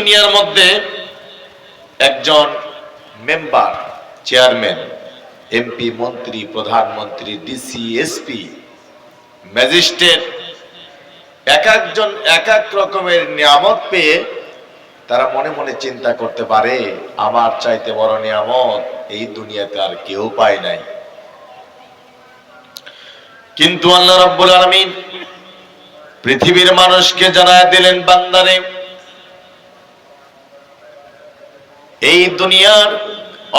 দুনিয়ার মধ্যে একজন মেম্বার, চেয়ারম্যান এমপি মন্ত্রী, প্রধানমন্ত্রী ডিসি এসপি ম্যাজিস্ট্রেট, এক একজন এক এক রকমের নিয়ামত পেয়ে তারা মনে মনে চিন্তা করতে পারে, আমার চাইতে বড় নিয়ামত এই দুনিয়াতে আর কেউ পায় নাই। কিন্তু আল্লাহ রব্বুল আলামিন পৃথিবীর মানুষকে জানায় দিলেন, বান্দারে এই দুনিয়ার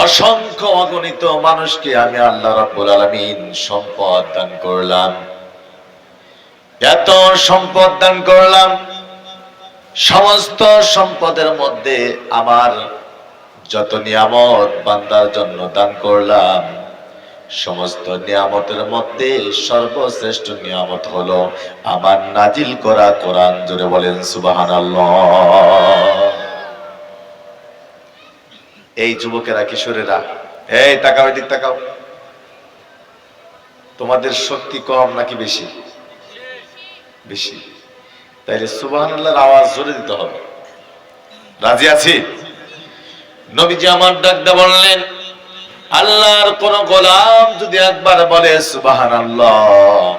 অসংখ্য অগণিত মানুষকে আমি আল্লাহ রব্বুল আলামিন সম্পদ দান করলাম। এত সম্পদ দান করলাম, সমস্ত সম্পদের মধ্যে আমার যত নিয়ামত বান্দার জন্য দান করলাম, সমস্ত নিয়ামতের মধ্যে সর্বশ্রেষ্ঠ নিয়ামত হলো আমার নাজিল করা কোরআন। জুড়ে বলেন সুবহানাল্লাহ। এই যুবকেরা, কিশোরেরা। এই, তাকাও, এদিক তাকাও। তোমাদের শক্তি কম নাকি বেশি? বেশি। তাইলে সুবহানাল্লাহর আওয়াজ জোরে দিতে হবে। রাজি আছি? নবীজি আমার ডাকতে বললেন, আল্লাহর কোন গোলাম যদি একবার বলে, সুবহানাল্লাহ,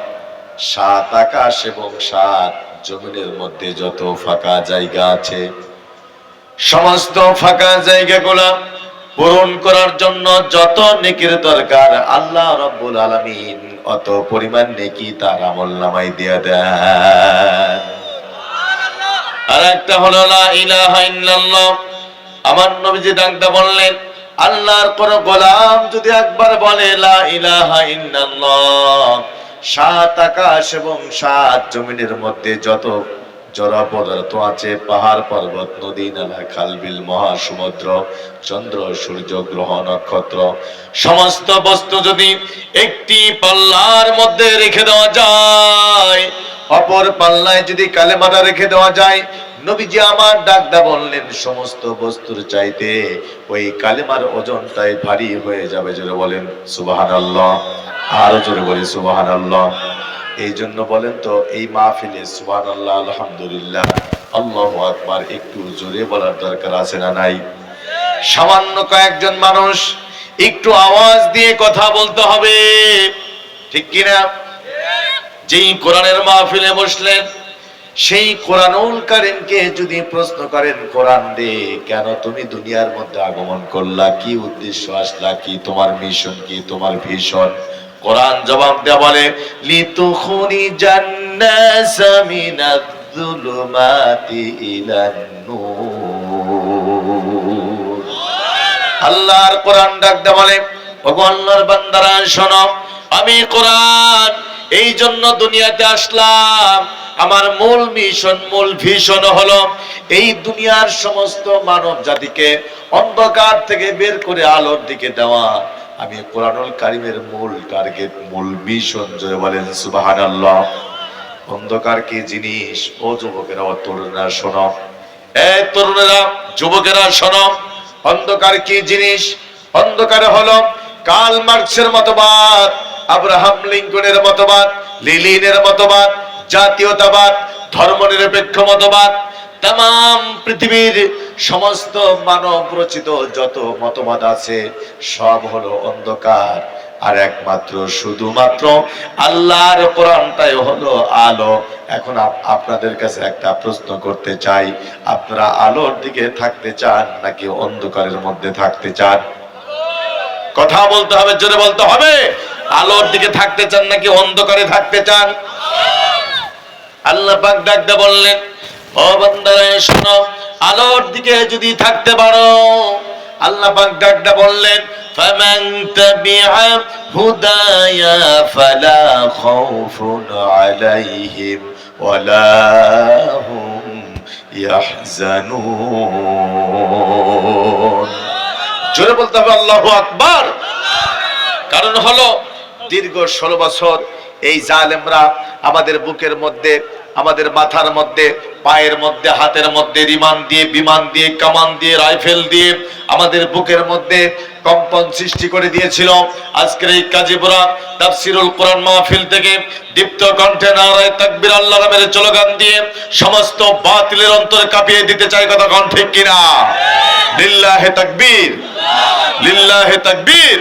সাত আকাশ এবং সাত জমিনের মধ্যে যত ফাঁকা জায়গা আছে, সমস্ত ফাঁকা জায়গাগুলা পূরণ করার জন্য যত নেকির দরকার, আল্লাহ রব্বুল আলামিন অত পরিমাণ নেকি তার আমল নামাই দিয়ে দেন। আর একটা হলো, লা ইলাহা ইল্লাল্লাহ। আমার নবীজি ডাকতে বললেন, আল্লাহর কোন গোলাম যদি একবার বলে, লা ইলাহা ইল্লাল্লাহ, সাত আকাশ এবং সাত জমিনের মধ্যে যত জড় পদার্থ আছে পাহাড় পর্বত, নদী, নালা খালবিল মহাসমুদ্র চন্দ্র, সূর্য, গ্রহ, নক্ষত্র। সমস্ত বস্তু যদি একটি পাল্লার মধ্যে রেখে দেওয়া যায়, অপর পাল্লায় যদি কালেমাটা রেখে দেওয়া যায়, নবীজি আমার ডাকদা বললেন, সমস্ত বস্তুর চাইতে ওই কালেমার ওজনটাই ভারী হয়ে যাবে। জোরে বলেন, সুবহানাল্লাহ। আরও জোরে বলি, সুবহানাল্লাহ। এই জন্য বলেন তো, এই মাহফিলে সুবান আল্লাহ আলহামদুলিল্লাহ, আল্লাহ আকবার, একটু জোরে বলার দরকার আছে না নাই? সামান্য কয়েকজন মানুষ একটু আওয়াজ দিয়ে কথা বলতে হবে। ঠিক কিনা? যেই কোরআনের মাহফিলে বসলেন, সেই কোরআনুল কারিমকে যদি প্রশ্ন করেন, কোরআন রে কেন তুমি দুনিয়ার মধ্যে আগমন করলা? কি উদ্দেশ্য আসলা? কি তোমার মিশন কি? তোমার ভীষণ কোরআন জবাব দেয়া বলে লিতুখুনি জান্নাস মিনাজ যুলুমাতি ইলান নূর। আল্লাহর কোরআন ডাক দেয়া বলে, ওগো আল্লাহর বান্দারা, শোনো, আমি কোরআন এই জন্য দুনিয়াতে আসলাম। আমার মূল মিশন, মূল ভীষণ হলো এই দুনিয়ার সমস্ত মানব জাতিকে অন্ধকার থেকে বের করে আলোর দিকে দেওয়া। আমি কোরআনুল কারিমের মূল টার্গেট মূল মিশন জয় বলেন, সুবহানাল্লাহ। অন্ধকার কি জিনিস? ও যুবকেরা, ও তরুণরা, শোনো। এ তরুণেরা, যুবকেরা, শোনো। অন্ধকার কি জিনিস? অন্ধকার হলো কাল মার্কসের মতবাদ আব্রাহাম লিঙ্কনের মতবাদ লিলিনের মতবাদ জাতীয়তাবাদ, ধর্মনিরপেক্ষ মতবাদ তাম পৃথিবীর সমস্ত মানব রচিত যত মতবাদ আছে, সব হলো অন্ধকার। আর একমাত্র, শুধুমাত্র আল্লাহর কোরআনটাই হলো আলো। এখন আপ- আপনাদের কাছে একটা প্রশ্ন করতে চাই, আপনারা আলোর দিকে থাকতে চান নাকি অন্ধকারের মধ্যে থাকতে চান? কথা বলতে হবে, জোরে বলতে হবে। আলোর দিকে থাকতে চান নাকি অন্ধকারে থাকতে চান? আল্লাহ পাক ডাকতে বললেন ও শোনো, আলোর দিকে যদি থাকতে পারো, আল্লাহ পাক ডাকতে বললেন, ফামান তাবিআ হুদায়া ফালা খাউফুন আলাইহিম ওয়ালা হুম ইয়াহজানুন। জোরে বলতে হবে, আল্লাহু আকবার। কারণ হলো, দীর্ঘ ষোলো বছর এই জালেমরা আমাদের বুকের মধ্যে আমাদের মাথার মধ্যে, পায়ের মধ্যে, হাতের মধ্যে রিমান দিয়ে, বিমান দিয়ে, কামান দিয়ে, রাইফেল দিয়ে আমাদের বুকের মধ্যে কম্পন সৃষ্টি করে দিয়েছিল। আজকের এই কাজীপুরা তাফসিরুল কোরআন মাহফিল থেকে দীপ্ত কণ্ঠে নারায় তাকবীর আল্লাহ নামের স্লোগান দিয়ে সমস্ত বাতিলের অন্তরে কাঁপিয়ে দিতে চাই কথা কণ্ঠ ঠিক কিনা? লিল্লাহে তাকবীর। লিল্লাহে তাকবীর।